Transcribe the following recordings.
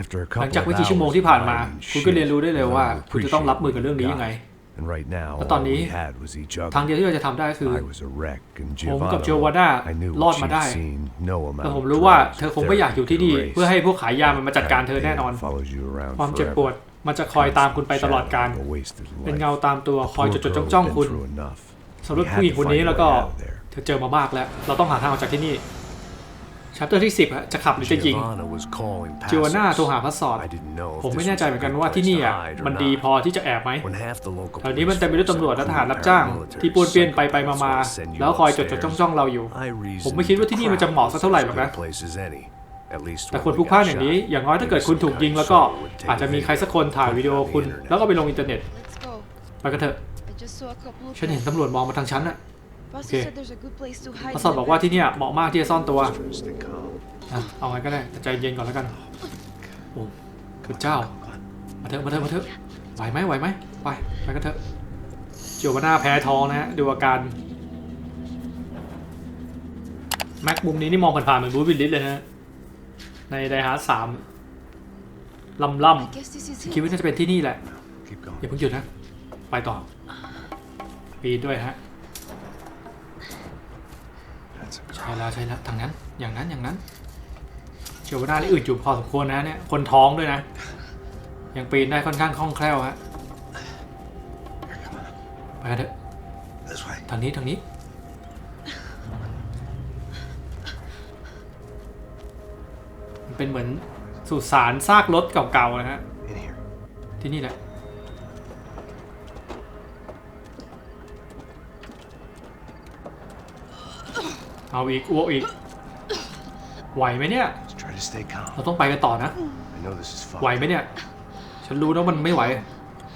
After a หลัง couple จาก of ไม่กี่ชั่วโมง hours ที่ of ผ่านมา fighting คุณก็ shit, เรียนรู้ได้เลยว่า I คุณจะต้องรับมือกับเรื่องนี้ appreciate ยังไง what we got. And right now, แล้วตอน all นี้ we had was each ทาง other. เดียวที่เราจะทำได้คือ I was a wreck, and ผมกับ Giovanna, เจวาน่า I knew รอด what มาได้ she'd seen no แต่ amount ผม of รู้ว่า drugs เธ or อคงไม่อยากอยู่ที่นี่ therapy could เพื่อให้ erase พวกขายยามันมาจัดการเธอแน่นอน That pain follows you around ความเจ็บปวด forever. มันจะคอยตามคุณไปตลอดกาล Shadow of a wasted เป็น life. เงาตามตัวคอย Poor จด girl จ had จ้อง been ๆคุณ through enough. สำหรับ We ผู้หญิง had คน to นี้ find แล้ว a ก็ way out of there. เธอเจอมามากแล้ว เราต้องหาทางออกจากที่นี่ ชัปเตอร์ที่ 10ฮะจะขับหรือจะยิง Giovanna was calling เจวาน่า past โทร us. หาพัสสอด I didn't know if ผม this ไม่ was แน่ใจเหมือนกัน a good ว่าที่ place นี่ to อะ hide or มันดี not. พอที่จะแอบไหม When half the local แถวนี้มัน police เต็มไปด้วย force ตำรวจและทหาร including รับจ้าง paramilitaries ที่ป้วนเปี้ยนไปไป psychopaths มา will ๆ send you แล้วคอยจด upstairs. จดจ้องๆเราอยู่ I ผมไม่คิดว่าที่นี่มันจะเหมาะสักเท่าไหร่หรอกนะ crowd was as good a place as any. At least แต่ when คน we พลุก got พล่านอย่างนี้ shot. อย่างน้อยถ้าเกิดคุณถูกยิงแล้วก็อาจจะมีใครสักคนถ่ายวิดีโอคุณ แล้วก็ไปลงอินเทอร์เน็ต Let's go. ไปกันเถอะ I just saw a couple of ฉันเห็น them. ตำรวจมองมาทางฉันน่ะ Pastor Okay. said there's a good place to hide พัส in สอด the บอกว่า back. ที่เนี่ยเหมาะมากที่จะซ่อนตัว Stay calm. อะเอาไงก็ได้แต่ใจเย็นก่อนแล้วกันโอ้คือเจ้ามาเถอะมาเถอะมาเถอะไหวไหมไหวไหมไปไปกันเถอะเจียววาน่าแพ้ท้องนะฮะดูอาการแม็กมุมนี้นี่มองผ่านๆเหมือนบูธวิลลิสเลยนะฮะในไดฮาร์ดสามลำล่ I guess this is ำคิด it. ว่าน่าจะเป็นที่นี่แหละ Keep going. อย่าเพิ่งหยุดนะ ไปต่อปีนด้วยฮะ That's a ใช่แล้วใช่แล้วทางนั้น อย่างนั้นอย่างนั้น เชียววาน่านี่อึดอยู่พอสมควรนะเนี่ยคนท้องด้วยนะ ยังปีนได้ค่อนข้างคล่องแคล่วฮะไปกันเถอะ this way. ทางนี้ทางนี้มันเป็นเหมือนสุสานซากรถเก่าๆนะฮะ In here. ที่นี่แหละ เอาอีกอ้วกอีก ไหวไหมเนี่ย Let's try to stay calm. เราต้องไปกันต่อนะ I know this is ไหว fucked. ไหมเนี่ย ฉันรู้นะมันไม่ไหว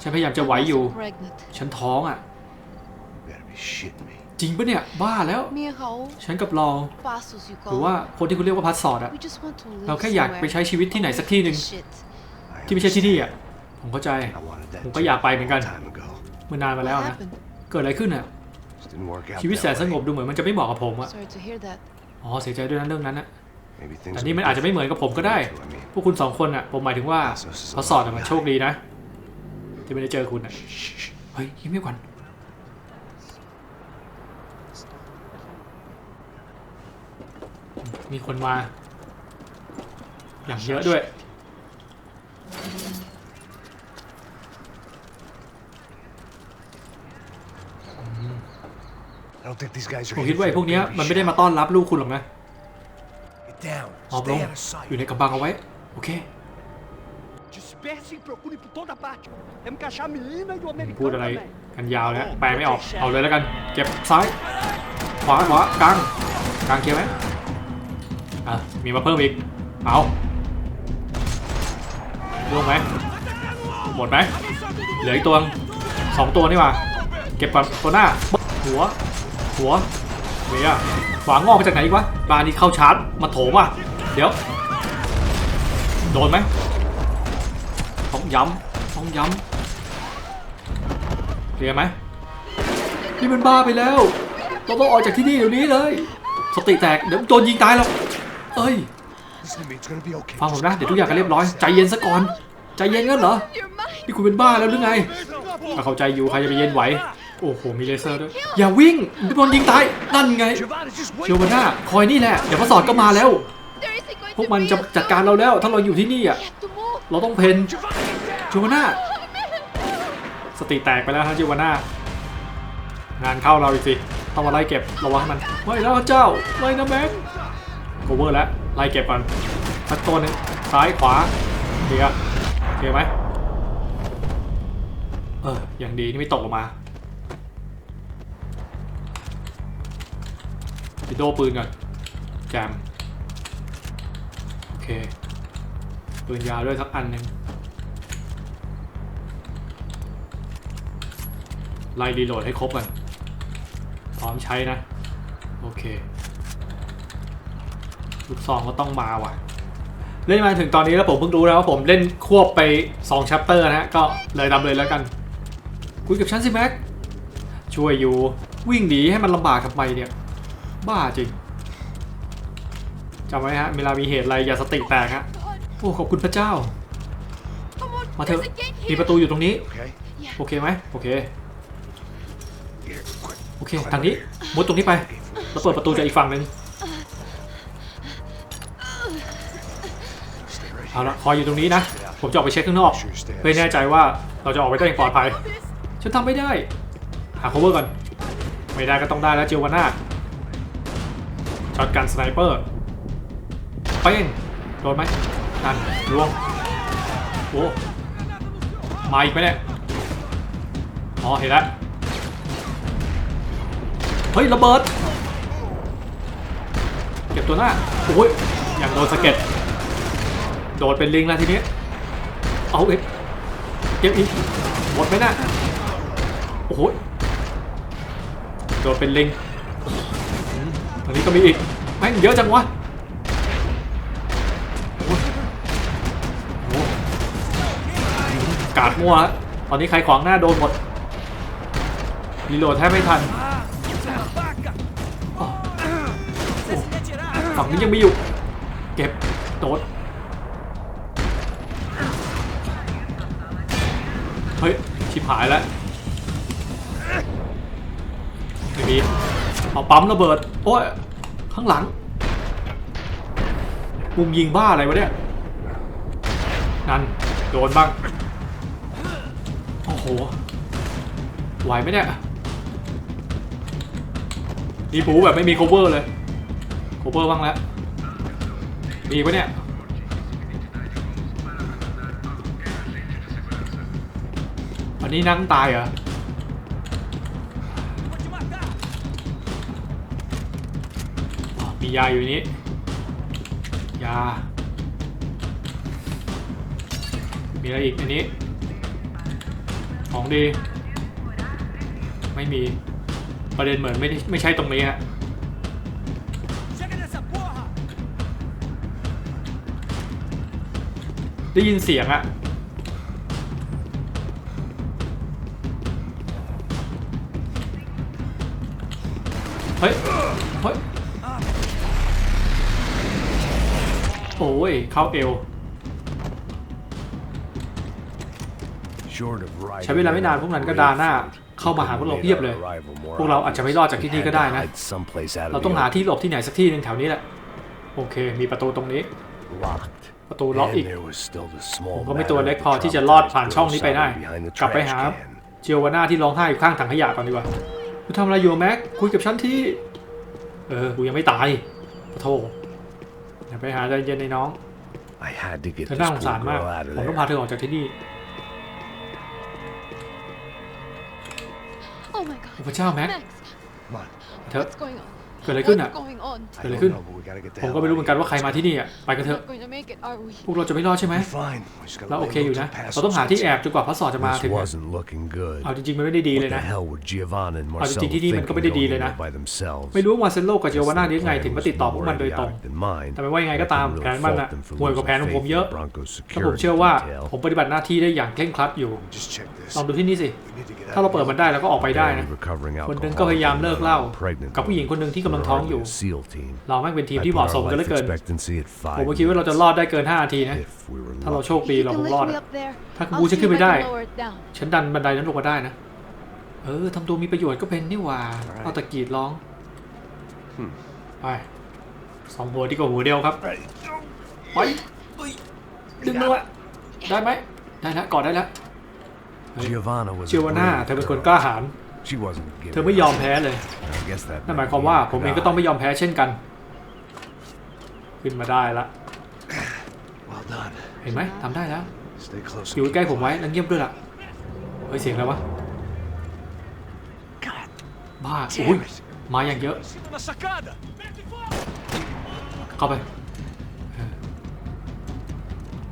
ฉันพยายามจะไหวอยู่ Pregnant. ฉันท้องอะ You gotta be shitting me. จริงปะเนี่ย บ้าแล้ว Me and Raul, ฉันกับรอง passos you หรือ call ว่า them. คนที่คุณเรียกว่าพัสสอดอะ We just want to live เราแค่อยากไป somewhere. ใช้ชีวิตที่ไหนสักที่หนึ่ง Shit. I ที่ไม่ใช่ที่นี่ understand. อะผมเข้าใจ I wanted that ผมก็ too, อยากไปเหมือนกัน time ago. เมื่อนานมาแล้ว What นะ happened? เกิดอะไรขึ้นอะ Just didn't work out ชีวิตแสน that สงบ way. ดูเหมือนมันจะไม่เหมาะกับผมอะ Sorry to hear that. อ๋อเสียใจด้วยนะเรื่องนั้นนะ Maybe things แต่ will นี่ be มันอาจจะไม่เหมือนกับผมก็ได้ different for you, I mean. พวกคุณสองคนอะผมหมายถึงว่าเขาสอดอะมันโชคดีนะ ที่ไม่ได้เจอคุณอะเฮ้ยยิ้มไม่ก่อนมีคนมา อย่างเยอะด้วย don't think these guys are ผม here คิดว่า for ไอ้ a พวกเนี้ย baby มันไม่ได้ shower. มาต้อนรับลูกคุณหรอกนะ Get down. หอบลง Stay out of sight. อยู่ในกำบังเอาไว้ โอเค Disperse e procure por toda parte. Temos que achar a menina e o พูด americano อะไร também. กันยาวนะแปลไม่ออก เอาเลยแล้วกัน เก็บซ้าย ขวาขวากลางกลางเคลียร์ไหมอะ มีมาเพิ่มอีก เอาล่วงไหม หมดไหม เหลืออีกตัวสองตัวนี่หว่า เก็บก่อนตัวหน้า หัว หัวเมียขวางอกมาจากไหนอีกวะปลานี่เข้าชาร์จมาโถมอะเดี๋ยว โดนไหมต้องย้ำต้องย้ำเคลียร์ไหมนี่มันบ้าไปแล้วเราต้องออกจากที่นี่เดี๋ยวนี้เลย สติแตกเดี๋ยวโดนยิงตายแล้วเอ้ยฟังผมนะเดี๋ยวทุกอย่างก็เรียบร้อยใจเย็นซะก่อนใจเย็นงั้นเหรอนี่คุณเป็นบ้าแล้วหรือไงถ้าเข้าใจอยู่ใครจะไปเย็นไหว โอ้โห มีเลเซอร์ด้วย อย่าวิ่งโดนยิงตาย นั่นไงเชียว wait. วาน่าคอยนี่แหละ เดี๋ยวพระสอดก็มาแล้ว พวกมันจะจัดการเราแล้ว ถ้าเราอยู่ที่นี่อะ เราต้องเพนจิวาน่าสติแตกไปแล้วฮะจิวาน่างานเข้าเราอีกสิ ต้องมาไล่เก็บระวังให้มัน ไม่แล้วเจ้าไม่นะแม็กโคเวอร์แล้ว ไล่เก็บก่อนสักตัวนึงซ้ายขวาเคลียร์เคลีไหมเอออย่างดีนี่ไม่ตกลงมา ปิโดปืนก่อนแจมโอเค ปืนยาวด้วยสักอันหนึ่งไล่รีโหลดให้ครบกันพร้อมใช้นะ โอเคลูกซองก็ต้องมาว่ะ เล่นมาถึงตอนนี้แล้วผมเพิ่งรู้นะว่าผมเล่นควบไป2ชัปเตอร์นะฮะ ก็เลยทำเลยแล้วกัน คุยกับฉันสิแม็ก ช่วยอยู่วิ่งหนีให้มันลำบากกับไปเนี่ย บ้าจริงจำไว้ฮะ เวลามีเหตุอะไรอย่าสติแตกฮะ โอ้ ขอบคุณพระเจ้า มาเถอะ มีประตูอยู่ตรงนี้ โอเคไหมโอเค โอเค ทางนี้ มุดตรงนี้ไป แล้วเปิดประตูจากอีกฝั่งหนึ่งเอาละคอยอยู่ตรงนี้นะ ผมจะออกไปเช็คข้างนอก เพื่อแน่ใจว่าเราจะออกไปได้อย่างปลอดภัย ฉันทำไม่ได้ หา cover ก่อน ไม่ได้ก็ต้องได้แล้วเจวาน่า ช็อตกันสไนเปอร์เป้งโดนไหมนั่นลวงโอ้มาอีกไหมเนี่ยอ๋อเห็นแล้วเฮ้ย ระเบิด เก็บตัวหน้าโอ้ยอย่างโดนสะเก็ดโดดเป็นลิงแล้วทีนี้ เอาอีกเก็บอีกหมดไหมนะโอ้โหโดดเป็นลิง ตรงนี้ก็มีอีกแม่งเยอะจังวะกาดมั่วตอนนี้ใครขวางหน้าโดนหมดรีโหลดแทบไม่ทันฝั่งนี้ยังไมีอยู่ เก็บโดดเฮ้ยชิบหายแล้วไม่มี เอาปั๊มระเบิด โอ้ย ข้างหลัง มุมยิงบ้าอะไรวะเนี่ย นั่น โดนบ้าง โอ้โห ไหวไหมเนี่ยมีปูแบบไม่มี cover เลย cover บ้างแล้ว มีปะเนี่ยอันนี้นั่งตายเหรอ ยาอยู่นี้ ยา มีอะไรอีกอันนี้ ของดี ไม่มี ประเด็นเหมือนไม่ได้ไม่ใช่ตรงนี้ฮะได้ยินเสียงอะ โอ้ย เข้าเอว Short of right ใช้เวลาไม่นานพวกนั้นก็ดาหน้า เข้ามาหาพวกเราเพียบเลย พวกเราอาจจะไม่รอดจากที่นี่ก็ได้นะ เราต้องหาที่หลบที่ไหนสักที่หนึ่งแถวนี้แหละ โอเค มีประตูตรงนี้ ประตูล็อกอีก ผมก็ไม่ตัวเล็กพอที่จะรอดผ่านช่องนี้ไปได้ กลับไปหาเจียววาน่าที่ร้องไห้อยู่ข้างถังขยะก่อนดีกว่าคุณทำอะไรอยู่แม็ก คุยกับฉันที่ เออ กูยังไม่ตายขอโทษ อย่าไปหาใจเย็นในน้อง I had to get เธอ this น่าสง poor สารมาก girl out of ผมต้องพา there. เธอออกจากที่นี่ Oh my god. พระเจ้าแม็ก Max, Come on. เธอ what's going on? เกิดอะไรขึ้นอะ What's going on? I Really don't good. know, but we gotta get the ผม hell ก็ไม่รู้เหมือนกัน out ว่าใครมาที่นี่อะ ไปกัน We're เถอะ not going to make it, are we? พวกเราจะไม่รอดใช่ไหม of there. Fine. We just gotta เราโอ lay เคอยู่ low นะ till past เราต้องหาที่แอบ sunset. จนกว่าพระสอจะมา This ถึง wasn't looking good. เอาจริงๆมันไม่ได้ดีเลย What นะ the hell were Giovanna and เอาจ Marcelo ริงๆที่นี่มันก็ไม่ได้ thinking ดีเลย going นะ in by themselves? ไม่รู้ว่ามาเซนโลกับเจ Guess วาน่า their ได้ไง plan ถึงมา was ติดต่อพวก more มันโดยตรง idiotic than mine. แต่ไม่ว่ายังไงก็ตาม I couldn't แผน really มัน fault น่ะ them for ห่วยกว่า losing แผนของผม faith in เยอะ Bronco's ถ้าผม security เชื่อว่า detail. ผมปฏิบัติหน้าที่ได้อย่างเคร่งครัดอยู่ Just check this. ลองดูที่นี่สิ We need to get ถ้าเราเปิด out มัน of ได้แล้วก็ออกไปได้ here. นะ Barely recovering คนหนึ่ง alcoholic ก็พยายามเลิกเหล้า and pregnant กับผู้หญิงคนหนึ่งที่กำลังท้องอยู่ We're a SEAL team. เราแม่งเป็นทีม I ที่ put เหมาะ our สมกันเหลือ life เกิน expectancy at ผม five ก็คิดว่าเราจะ years. รอดได้เกิน5นาทีนะ If we were ถ้าเรา lucky. โชคดี If เรา you ค can งรอด lift me อะ up there, ถ้าคุณ I'll บูฉัน see ขึ้น if ไป I ได้ can lower it down. ฉันดันบันไดนั้นลงมาได้นะเออทำตัวมีประโยชน์ก็เป็นนี่หว่าเอาตะกรีดร้องไปสองหัวดีกว่าหัวเดียวครับไปเฮ้ยดึงมือวะได้ไหมได้แล้วกอดได้แล้ว Giovanna was เชื่อ a ว่าหน้า brave เธอเป็นคน girl. กล้าหาญ She wasn't เธ giving อไม่ยอม up. แพ้เลย I guess that นั่นห might มายความ be ว่า it ผม for เองก็ now. ต้องไม่ยอมแพ้เช่นกัน ขึ้นมาได้ละ Well done. เห็นไหมทำได้แล้ว Stay close. อยู่ใกล้ผมไว้แล้วเงียบด้วยล่ะ เฮ้ยเสียงอะไรวะ God บ้าอุ้ย damn it. มาอย่างเยอะ Na sacada! เข้าไปเออ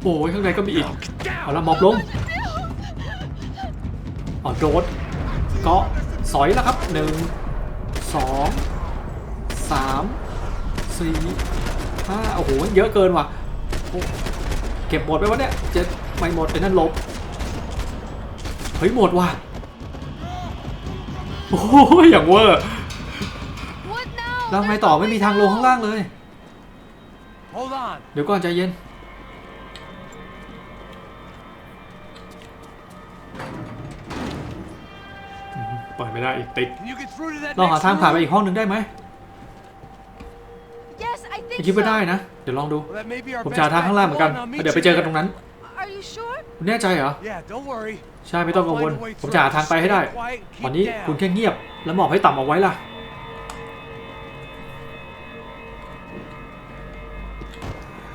โอ้ยข้างในก็มีอีก Now get เอา down. ละหมอบลงอ๋อโดด ก็สอยแล้วครับหนึ่งสองสามสี่ห้าโอ้โหเยอะเกินว่ะโอ้เก็บหมดไปวะเนี่ยเจะไม่หมดไอ้นั่นลบเฮ้ยหมดว่ะโอ้ยอย่างเวอร์ What now? แล้วไงต่อไม่มีทางลงข้างล่างเลย Hold on! เดี๋ยวก่อนใจเย็น ไม่ได้อีกติด Can you get through to that ลองหา next ทางผ่านไป room? อีกห้องหนึ่งได้ไหม Yes, I ไม่ think คิดว่า so. ได้นะ เดี๋ยวลองดู Well, that may be our ผม best จะหาทาง bet. ข้างล่างเหมือนกัน Come on, I'll meet เดี๋ยวไป you เจอกัน there. ตรงนั้น Are you sure? คุณแน่ใจเหรอ Yeah, don't worry. ใช่ไม่ต้องกังวล ผมจะหาทางไปให้ได้ ตอนนี้คุณแค่เงียบ แล้วหมอบให้ต่ำเอาไว้ล่ะ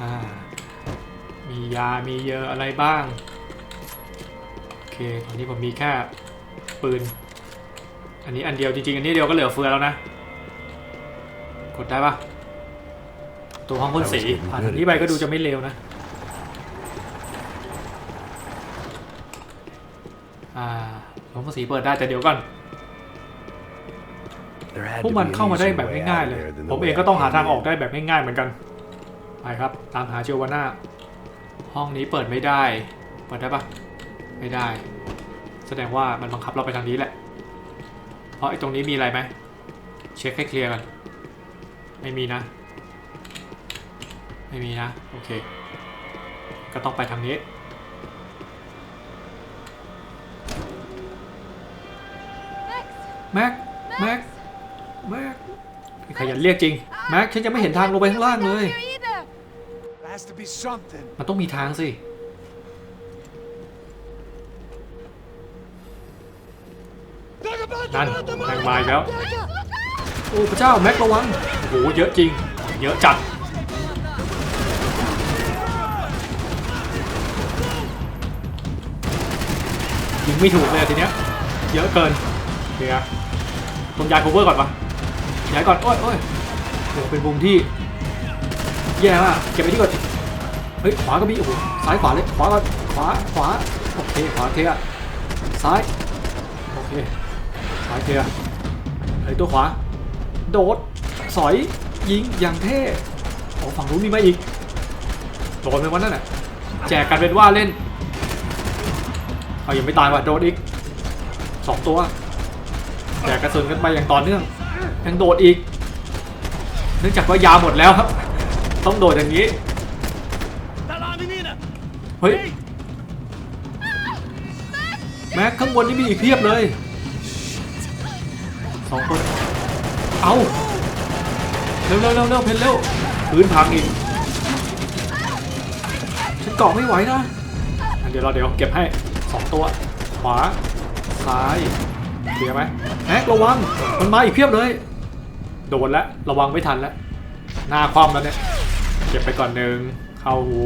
อ่ามียา มีเยอะอะไรบ้าง โอเค ตอนนี้ผมมีแค่ปืน อันนี้อันเดียวจริงๆ อันนี้เดียวก็เหลือเฟือแล้วนะ กดได้ปะตัวห้องพ่นสีผ่านอันนี้ไปก็ดูจะไม่เลวนะ อ่าห้องพ่นสีเปิดได้แต่เดี๋ยวก่อน There had พว to ก be มัน an เข้ามาได้ easier แบบ way ง่าย out ๆ of เลย there than ผม the เอง way ก็ I ต้องหา came ทางออก in. ได้แบบง่ายๆเหมือนกัน ไปครับ ตามหาเจวาน่า ห้องนี้เปิดไม่ได้ เปิดได้ปะไม่ได้ แสดงว่ามันบังคับเราไปทางนี้แหละเพ ราะไอ้ตรงนี้มีอะไรไหมเช็คให้เคลียร์กันไม่มีนะ ไม่มีนะ โอเค ก็ต้องไปทางนี้ Max, แม็ก แม็ก แม็กขยันเรียกจริง แม็ก ฉันยังไม่เห็นทางลงไปข้างล่างเลย down here either. There has to be something. มันต้องมีทางสิ นั่นแม่งมาอีกแล้ว โอ้พระเจ้าแม็กระวังโอ้โหเยอะจริง เยอะจัด ยิงไม่ถูกเลยอะทีเนี้ย เยอะเกินเดี๋ยวผมย้ายโคเวอร์ก่อนปะย้ายก่อน โอ้ยโอ้ยโอ้เป็นมุมที่ แย่มากเก็บไปที่ก่อนเฮ้ยขวาก็มีโอ้โหซ้ายขวาเลยขวาก่อนขวาขวาโอเคขวาเทียซ้ายโอเคซ้ายเทียเฮ้ยตัวขวา โดด สอย ยิง อย่างเท่ โอ้ฝั่งนู้นมีมาอีก โดนไปวันนั้นน่ะ แจกกันเป็นว่าเล่น เอายังไม่ตายว่ะ โดนอีกสองตัว แจกกระสุนกันไปอย่างต่อเนื่อง ยังโดดอีก เนื่องจากว่ายาหมดแล้วครับ ต้องโดดอย่างนี้ เฮ้ย แม็กข้างบนนี่มีอีกเพียบเลย สองคน เอาเร็วเร็วเร็วเร็วเพนเร็วพื้นพังอีกฉันเกาะไม่ไหวนะอะเดี๋ยวเราเดี๋ยวเก็บให้สองตัว ขวา ซ้ายเคลียร์ไหมแม็กระวัง มันมาอีกเพียบเลย โดนแล้วระวังไม่ทันแล้ว หน้าคว่ำแล้วเนี่ย เก็บไปก่อนหนึ่งเข้าหู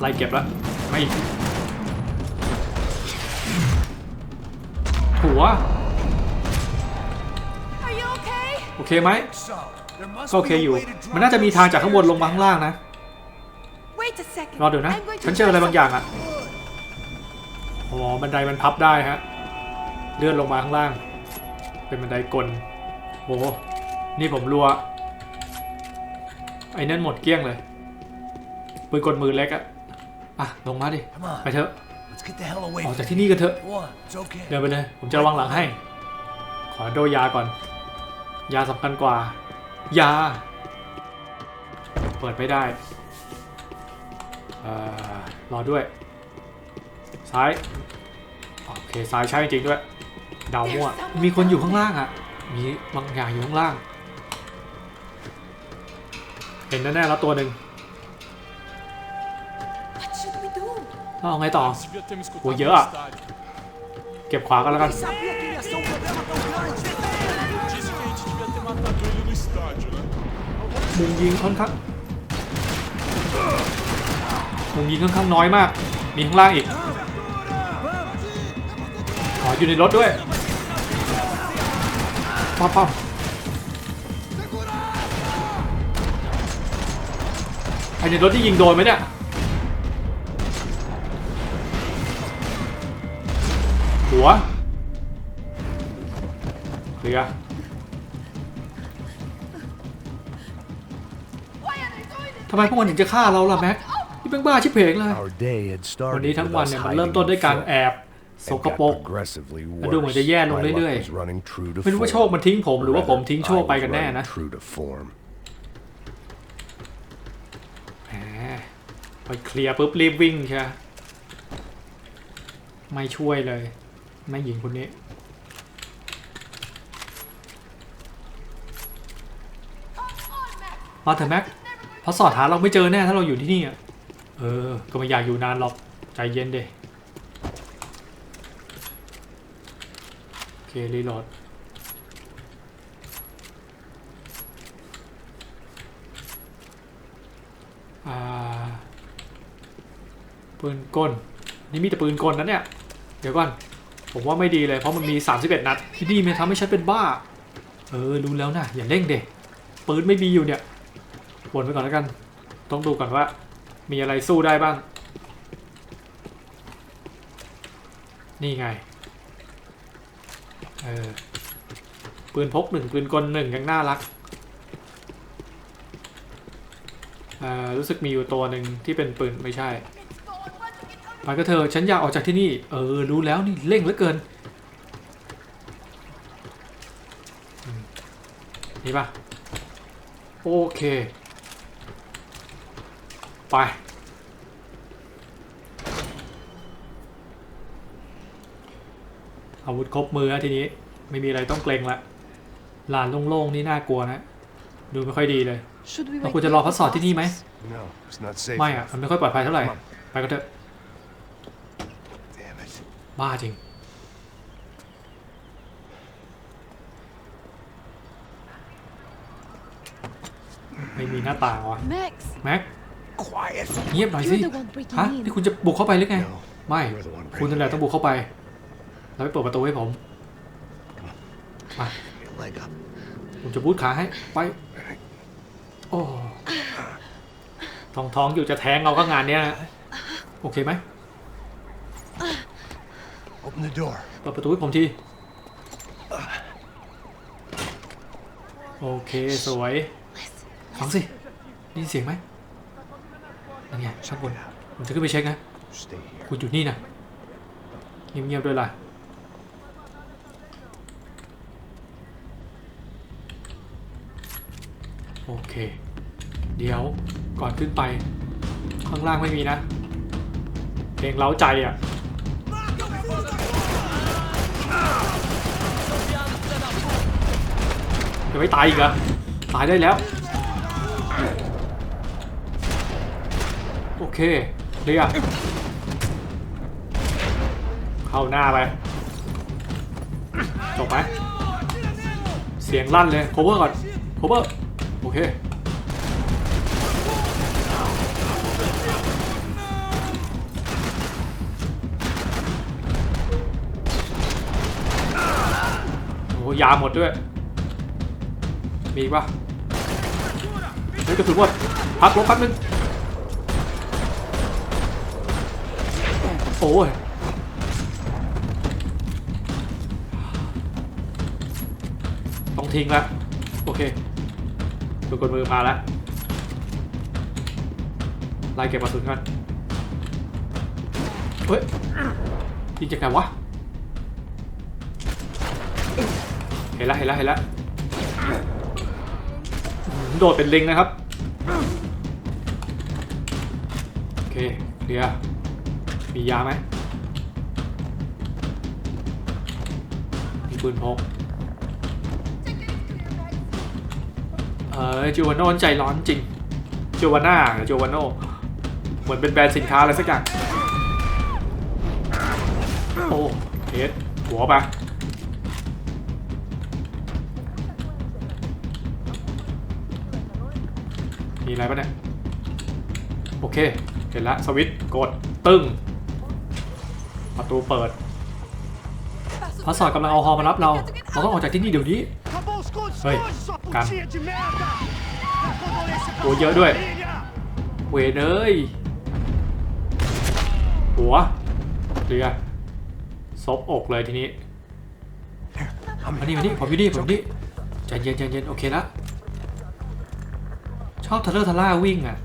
ไล่เก็บแล้ว ไม่ หัว Are you okay? โอเคไหม So, there must ก็โอเค be a อยู่ way to drop มันน่าจะมีทางจากข้างบนลงมาข้างล่างนะ Wait a second. รอเดี๋ยวนะ I'm going to ฉันเจออะไรบางอย่างอะอ๋อ บันไดมันพับได้ฮะ เลื่อนลงมาข้างล่าง เป็นบันไดกลโห นี่ผมรัว ไอ้นั่นหมดเกลี้ยงเลย ปืนกลมือเล็กอะอะ ลงมาดิ Come on, ไปเถอะ let's get the hell away ออก from จากที่นี่กันเถอะ Go on, it's okay. เดินไปเลย ผมจะระวังหลังให้ ขอโดยาก่อน ยาสำคัญกว่า ยา เปิดไม่ได้เอ่อรอด้วย ซ้าย โอเค ซ้ายใช่จริงๆด้วย ดาวมั่ว มีคนอยู่ข้างล่างอะ มีบางอย่างอยู่ข้างล่าง เห็นแน่ๆแล้วตัวหนึ่ง เอาไงต่อ Devia ter me escutado Pô, no Jean. estádio. เก็บขวากันแล้วกันมุมยิงค่อนข้างมุมยิงค่อนข้างน้อยมาก มีข้างล่างอีกขออยู่ในรถด้วยป้าป้าไอในรถที่ยิงโดนไหมเนี่ย ว เคลียร์ Why are they doing this? ทำไมพวกมันถึงจะฆ่าเราล่ะแม็กนี่เป็นบ้าชิบเพงเลย Our day had วัน started นี้ทั้ง with วัน us เนี่ยมัน hiding เริ่มต้นด้วยการ in แอ front บส and ก got ปรก progressively แล้วดูเหมือนจะ worse. แย่ลง My luck เรื่อยๆ was running true to ไม่รู้ว่าโชค form. มันทิ้งผมหรือว่าผมทิ้งโชคไป I was กันแน่ running นะ True to form. แหมไปเคลียร์ปุ๊บรีบวิ่งใช่ไหมไม่ช่วยเลย แม่หญิงคนนี้ มาเถอะแม็กพาสอดหาเราไม่เจอแน่ถ้าเราอยู่ที่นี่อะเออ ก็ไม่อยากอยู่นานหรอก ใจเย็นเดโอเครีโหลดอ่าปืนกล นี่มีแต่ปืนกลนะเนี่ย เดี๋ยวก่อน ผมว่าไม่ดีเลยเพราะมันมี 31 นัดที่นี่มันทำให้ฉันเป็นบ้า เออรู้แล้วนะอย่าเร่งเด็ปืนไม่มีอยู่เนี่ยวนไปก่อนแล้วกัน ต้องดูก่อนว่า มีอะไรสู้ได้บ้าง นี่ไงเออปืนพกหนึ่งปืนกลหนึ่งยังน่ารักเอ่อรู้สึกมีอยู่ตัวหนึ่งที่เป็นปืนไม่ใช่ ไปก็เธอะฉันอยากออกจากที่นี่ เออ รู้แล้วนี่เร่งเหลือเกินอืมนี่ปะโอเค ไป อาวุธครบมือแล้วทีนี้ ไม่มีอะไรต้องเกรงละลานโล่งๆ นี่น่ากลัวนะ ดูไม่ค่อยดีเลย Should we เรา wait ควรจะรอพัสสอดที่นี่ไหม No, it's not safe. ไม่อะ มันไม่ค่อยปลอดภัยเท่าไหร่ ไปก็เถอะ Damn it. บ้าจริง ไม่มีหน้าต่างว่ะ Max, แม็ก Quiet. เงียบหน่อยสิ you're the one breaking ฮะ in. นี่คุณจะบุกเข้าไปหรือไง No. ไม่ You're the one คุณนั่นแหละต้องบุกเข้าไป แล้วไปเปิดประตูให้ผม มา Your leg up. ผมจะบูทขาให้ ไป โอ้ท้องท้องอยู่จะแทงเอาก็งานเนี้ยนะโอเคไหม Open the door. เปิดประตูให้ผมที โอเค สวย ฟังสิได้ยินเสียงไหมนั่นไงชั้นบนผมจะขึ้นไปเช็คนะ Stay here. คุณอยู่นี่นะเงียบๆด้วยล่ะ โอเค เดี๋ยวก่อนขึ้นไป ข้างล่างไม่มีนะ เพลงเล้าใจอะ จะไม่ตายอีกเหรอตายได้แล้ว โอเคเรียเข้าหน้าไปจบไหมเสียงลั่นเลย cover ก่อน cover โอเคโอ้ยาหมดด้วย มีอีกปะเฮ้ยกระสุนหมดพักลบแป๊บนึงโอ้ยต้องทิ้งละโอเคดูกดมือมาแล้วไล่เก็บกระสุนก่อนเฮ้ยยิงจากไหนวะเห็นแล้วเห็นแล้วเห็นแล้ว โดดเป็นลิงนะครับ โอเคเคลียร์มียาไหมมีปืนพกเออจูวานโนใจร้อนจริงจูวาน่าหรือจูวานโนเหมือนเป็นแบรนด์สินค้าอะไรสักอย่าง โอ้เฮดหัวปะ มีอะไรปะเนี่ย โอเค เห็นละสวิตช์กด ตึ้ง ประตูเปิดพาสอดกำลังเอาฮอมารับเรา เราต้องออกจากที่นี่เดี๋ยวนี้ Acabou os Oi, condições, sua calma. putinha de merda! Condolência pra Oi, sua Oi. família! เวเอ้ยหัวเคลียร์ซบอกเลยทีนี้มานี่มานี่ผมอยู่นี่ผมอยู่นี่ใจเย็นใจเย็นโอเคละ ชอบทะเลอร์ทะล่าวิ่งอะ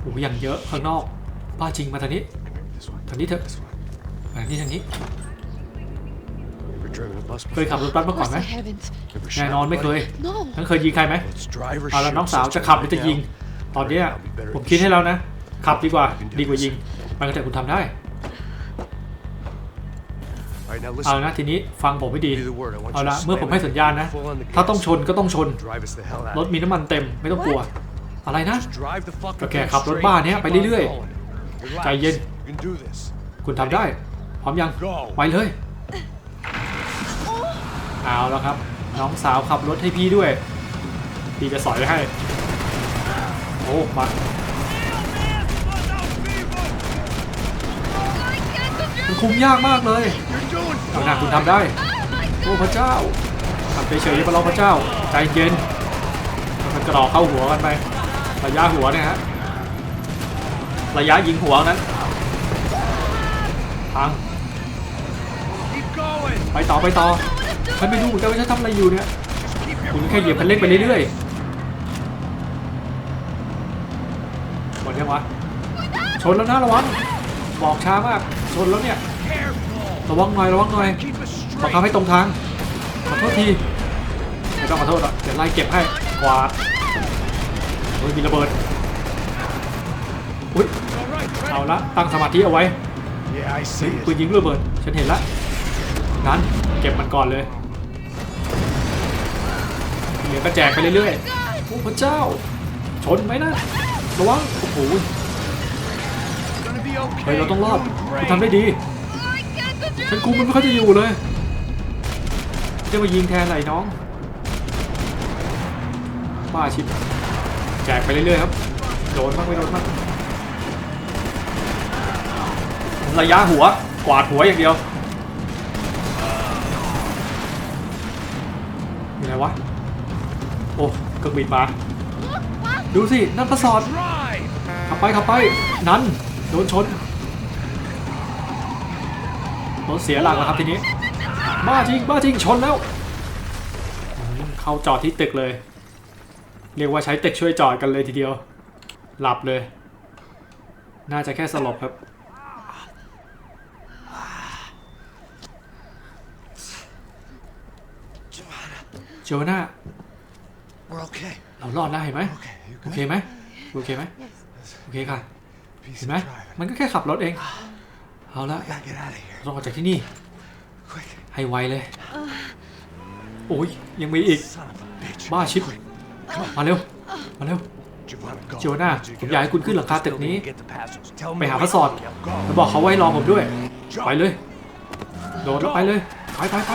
โอ้ยอย่างเยอะข้างนอกบ้าจริงมาทางนี้ This one. ทางนี้เถอะ This one. มาทางนี้ทางนี้ Ever driven a bus เคยขับรถบัสมาก่อน Of ไหม course I haven't. Ever แน่ shot นอนไม่เคย anybody? No. ทั้งเคยยิงใครไหม Let's drive or เอาแล้ว shoot น้องสาว since จะ we're ขับหรือ right จะยิง now. ตอนเนี้ย I'll be better ผม than คิดให้ shooting. แล้วนะ ขับดีกว่าดีกว่ายิงมันก็แต่คุณทำได้ right, now เอา listen. นะทีนี้ฟังผมให้ดี Give me the word. I want เอา you ละ to เมื่อ slam ผมให้ it. สัญญาณนะ Full on the ถ้าต้อง gas. ชนก็ต้องชน Drive us the hell out. รถมีน้ำมันเต็มไม่ต้องกลัว อะไรนะ Just drive the fucking ก็แค่ thing ขับรถ straight. บ้าเนี้ย Keep ไป on เรื่อย going. Relax. ใจเย็น You can do this. ๆคุณทำได้ พร้อมยัง Go ไปเลย เอาแล้วครับ น้องสาวขับรถให้พี่ด้วย พี่จะสอยให้ โอ้มา มันคุมยากมากเลยเอาหน้าคุณทำได้ โอ้พระเจ้าทำเฉยๆพระเราพระเจ้า ใจเย็น มันกระดอกเข้าหัวกันไประยะหัวเนี่ยฮะ ระยะยิงหัวนั้นพังไปต่อไปต่อฉันไม่รู้เหมือนกันว่าฉันทำอะไรอยู่เนี่ย คุณแค่เหยียบคันเร่งไปเรื่อยๆหมดยังวะ ชนแล้วนะระวัง บอกช้ามาก ชนแล้วเนี่ยระวังหน่อยระวังหน่อย Keep us บังคับให้ตรงทางขอโทษทีไม่ต้องขอโทษหรอกเดี๋ยวไล่เก็บให้กวาโอ้ยมีระเบิดอุ้ยเอาละตั้งสมาธิเอาไว้ปืนยิงระเบิดฉันเห็นละงั้นเก็บมันก่อนเลยเหลือก็แจกไปเรื่อยๆโอ้พระเจ้า ชนไหมนะระวังโอ้โห เฮ้ยเราต้องรอด Doing คุณ great. ทำได้ดี I can't control. ฉันคุมมันไม่ค่อยจะอยู่เลยจะมายิงแทนอะไรน้องบ้าชิบแจกไปเรื่อยๆครับโดนบ้างไม่โดนบ้างระยะหัวกวาดหัวอย่างเดียวมีอะไรวะโอ้เครื่องบินมา ดูสินั่นประสอด Drive. ขับไปขับไป นั้น โดนชนรถเสียหลักแล้วครับทีนี้บ้าจริงบ้าจริงชนแล้วอืมเข้าจอดที่ตึกเลย เรียกว่าใช้ตึกช่วยจอดกันเลยทีเดียว หลับเลย น่าจะแค่สลบครับโจนา We're okay. เรารอดแล้วเห็นไหม Okay, you โอ good? เคไหมโอเคไหมโอเคค่ะ Peace เห็น and ไหม drive. มันก็แค่ขับรถเอง เอาละ We gotta get out of here. ต้องออกจากที่นี่ Quick. ให้ไวเลย โอ้ยยังมีอีก Son of a bitch. บ้าชิบมาเร็ว มาเร็ว Giovanna, go. โจนา I need you to ผม get อยาก out. ให้คุณขึ้นหลังคาตึกนี้ Get the passage. Tell ไป me หา where พระสอด you go. แล้วบอกเขาไว้รอผมด้วย ไปเลย โดดแล้วไปเลย ไปไปไป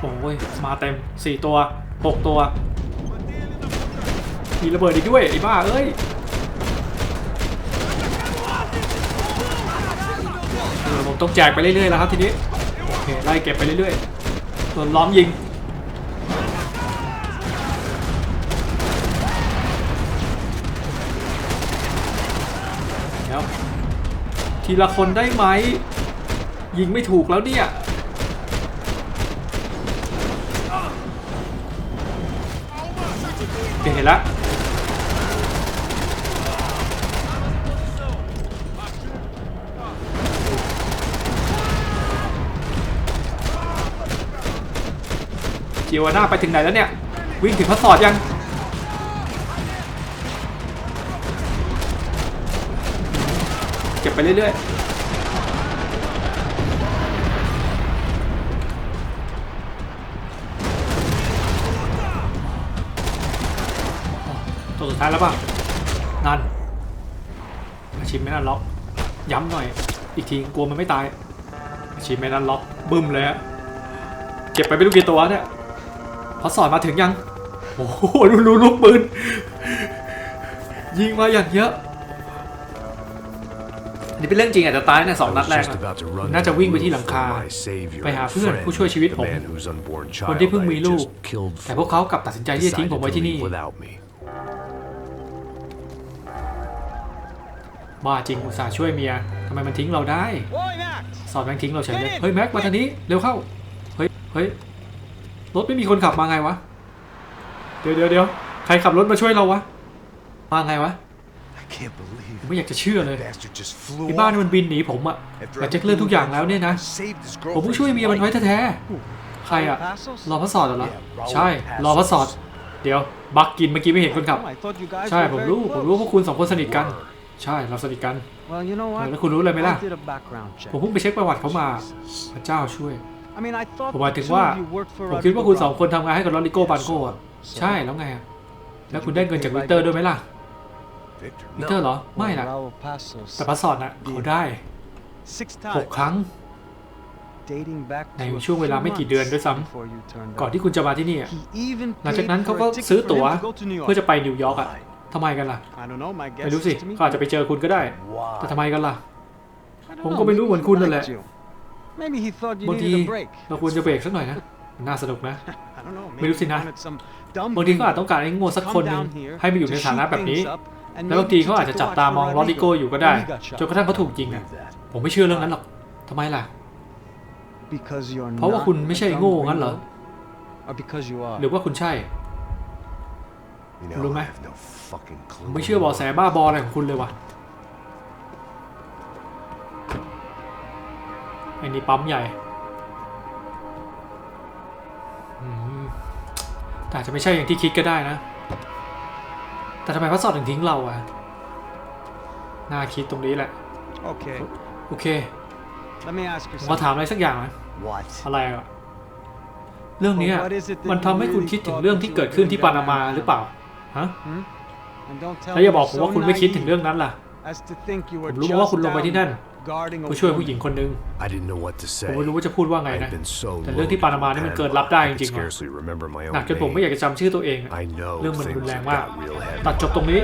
โอ้ย มาเต็มสี่ตัวหกตัว มีระเบิดอีกด้วยไอ้บ้าเอ้ยเออผมต้องแจกไปเรื่อยๆแล้วครับทีนี้โอเคไล่เก็บไปเรื่อยๆส่วนล้อมยิงแล้วทีละคนได้ไหมยิงไม่ถูกแล้วเนี่ย เจียวาน่าไปถึงไหนแล้วเนี่ย วิ่งถึงพัสสอดยัง เก็บไปเรื่อยๆตัวสุดท้ายแล้วป่ะ นั่น อาชิมไม่นั่นล็อก ย้ำหน่อย อีกทีกลัวมันไม่ตาย อาชิมไม่นั่นล็อก บึ้มเลยฮะ เก็บไปไม่รู้กี่ตัวเนี่ย พอสอนมาถึงยัง โอ้โหดูดูลูกปืน ยิงมาอย่างเยอะอันนี้เป็นเรื่องจริงอาจจะตายในสองนัดแรก just นะ about to run น่าจะ to the วิ่งไปที่ roof หลังคา for my savior ไปหา and เพื่อน friend, ผู้ช่วยชีวิต the ผม man whose unborn คน child ที่เพิ่ง I มี had ลูก just killed แต่พวกเขากลับตัดสินใจที่จะทิ้ง decided ผมไว้ to ที่นี่ leave without me. บ้าจริงอุตส่าห์ช่วยเมียทำไมมันทิ้งเราได้ Oi, Max! สอนแม่งทิ้งเราเฉยเลย เฮ้ยแม็กมาทางนี้ เร็วเข้า เฮ้ย เฮ้ย รถไม่มีคนขับมาไงวะ เดี๋ยวเดี๋ยวเดี๋ยวใครขับรถมาช่วยเราวะ มาไงวะ I can't believe ผมไม่อยากจะเชื่อเลย that bastard just flew ไอ้บ้าน off. นี่มันบินหนีผมอะ After หลังจากเลิกทุกอย่างแล้วเนี่ยนะ I saved his ผมเพิ่งช่วยเมียมันไว้แท้ๆใครอะรอพระสอดเหรอ ใช่ รอพระสอดเดี๋ยว บักกินเมื่อกี้ไม่เห็นคนขับ Oh, I thought you guys ใช่ were ผม very รู้ ผมรู้ว่าพวกคุณสองคนสนิทกัน girlfriend. ใช่ เราสนิทกัน Well, you know what? แล้วคุณรู้อะไรไหมล่ะ I did a background check. ผมเพิ่งไปเช็คประวัติเขามา พระเจ้าช่วย I mean, I thought ผมหมาย the ถึง two ว่า of you worked for ผมคิดว่าคุณสอง Rodrigo คนทำงานให้กับลอริโกบันโกอะใช่แล้วไงอะแล้วคุณได้เงินจากวิกเตอร์ด้วยไหมล่ะ Victor. วิกเตอร์เหรอ Well, ไม่นะ Raul Pasos แต่พัสสอนน่ะเขาได้ six หก times ครั้ง dating back ใน to a ช่วงเวลา few ไม่กี่เดือนด้วยซ้ำ months before you turned ก่อน up. ที่คุณจะมาที่นี่อะ He even หลังจาก paid นั้นเขา for ก็ a ticket ซื้อ for ตั๋ว him to go to New York. เพื่อจะไปนิวยอร์กอะทำไมกันล่ะ I don't know, my guess ไม่รู้สิ is to meet เขาอาจจะไปเจอคุณก็ได้ แต่ Why? ทำไมกันล่ะ I don't ผม know, ก็ไม่รู้ maybe เหมือน he คุณนั่นแหละ liked you. Maybe he thought you บางที needed a break. เราควรจะเบรกสักหน่อยนะมันน่าสนุกนะ I don't know. ไม่รู้ Maybe สิ he นะ wanted some dumb บางทีเขาอาจ gringo ต้องการไอ้โง่สัก to คน come หนึ่ง down here ให้มาอยู่ใน to ฐานะ shoot แบบนี้ things up, and แล้วบางที maybe เขาอาจจะ to จับ watch ตา for มองลอริโก Rodrigo อยู่ก็ได้ when he got shot. จนกระทั่งเขาถูกยิงอะ Believe that. ผมไม่เชื่อเรื่องนั้นหรอกทำไมล่ะ Because you're เพราะว่า not คุณไม่ใช่ a dumb โง่งั้นเหรอ gringo? Or because you are? หรือว่าคุณใช่ You Lu know, I mẹ. have no fucking ผ clue. มไม่เชื่อเบอแสบ้าบออะไรของคุณเลยว่ะ อ้นี่ปั๊มใหญ่อืมแต่อาจจะไม่ใช่อย่างที่คิดก็ได้นะ แต่ทำไมพัสสอดถึงทิ้งเราอะน่าคิดตรงนี้แหละ Okay. โอเค Let me ask you ผมขอ something. ถามอะไรสักอย่างนะ What? อะไรอะเรื่องเนี้ย Well, what is it that มันทำให้คุณคิดถึงเรื่องที่เกิดขึ้นที่ปานามาหรือเปล่า ฮะ And don't tell แล้วอย่า me บอกผม so ว่าคุณไม่คิดถึง naive เรื่องนั้นล่ะ as to think you were ผมรู้มาว่าคุณ just ลงไปที่นั่น down guarding a เพื่อช่วย woman. ผู้หญิงคนหนึ่ง I didn't know what to ผม say. ไม่รู้ว่าจะพูดว่าไง I นะ had been so แต่เรื่องที่ปานามานี่มันเกินรับได้จริงๆ I ว่ะ scarcely remember my หนัก own จนผมไม่อยาก name. จะจำชื่อตัวเองอะ I know เรื่องมันรุน things แรง have มาก got real heavy. ตัดจบตรงนี้